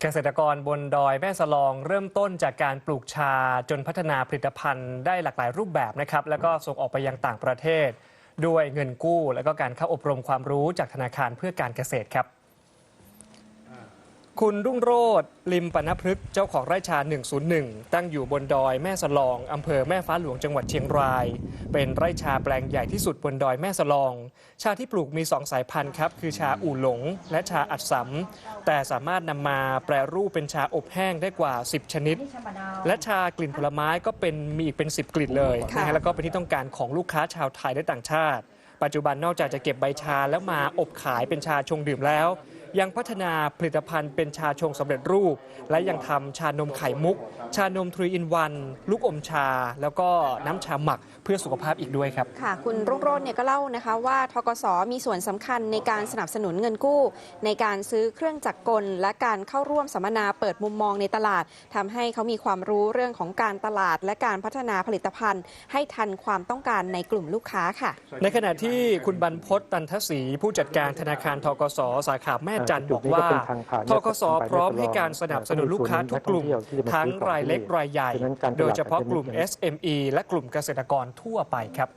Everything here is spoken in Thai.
เกษตรกรบนดอยแม่สลองเริ่มต้นจากการปลูกชาจนพัฒนาผลิตภัณฑ์ได้หลากหลายรูปแบบนะครับ แล้วก็ส่งออกไปยังต่างประเทศ ด้วยเงินกู้ และก็การเข้าอบรมความรู้จากธนาคารเพื่อการเกษตรครับ คุณรุ่งโรธลิมปนพฤกษ์เจ้าของไร่ชา 101 ตั้งอยู่บนดอยแม่สลองอำเภอแม่ฟ้าหลวงจังหวัดเชียงราย เป็นไร่ชาแปลงใหญ่ที่สุดบนดอยแม่สลอง ชาที่ปลูกมี 2 สายพันธุ์ครับ คือชาอู่หลง และชาอัดสำแต่สามารถนำมาแปรรูปเป็นชาอบแห้งได้กว่า 10 ชนิด และชากลิ่นผลไม้ก็เป็นมีอีกเป็น 10 กลิ่นเลยค่ะนะฮะแล้วก็เป็นที่ต้องการของลูกค้าชาวไทยและต่างชาติ ปัจจุบันนอกจากจะเก็บใบชาแล้วมาอบขายเป็นชาชงดื่มแล้ว ยังพัฒนาผลิตภัณฑ์เป็นชาชงสำเร็จรูป และยังทำชานมไข่มุก ชานมทรีอินวันลูกอมชา แล้วก็น้ำชาหมักเพื่อสุขภาพอีกด้วยครับ ค่ะ คุณรุ่งโรจน์เนี่ยก็เล่านะคะว่าทกสมีส่วนสำคัญในการสนับสนุนเงินกู้ ในการซื้อเครื่องจักรกล และการเข้าร่วมสัมมนาเปิดมุมมองในตลาดทำให้เขามีความรู้เรื่องของการตลาด และการพัฒนาผลิตภัณฑ์ ให้ทันความต้องการในกลุ่มลูกค้าค่ะ ในขณะที่คุณบรรพตตันทศรีผู้จัดการธนาคารทกสสาขาแม่จันทร์บอกว่าทกสพร้อมให้การสนับสนุนลูกค้าทุกกลุ่ม ทั้งรายเล็กรายใหญ่ โดยเฉพาะกลุ่ม SME และกลุ่มเกษตรกรทั่วไปครับ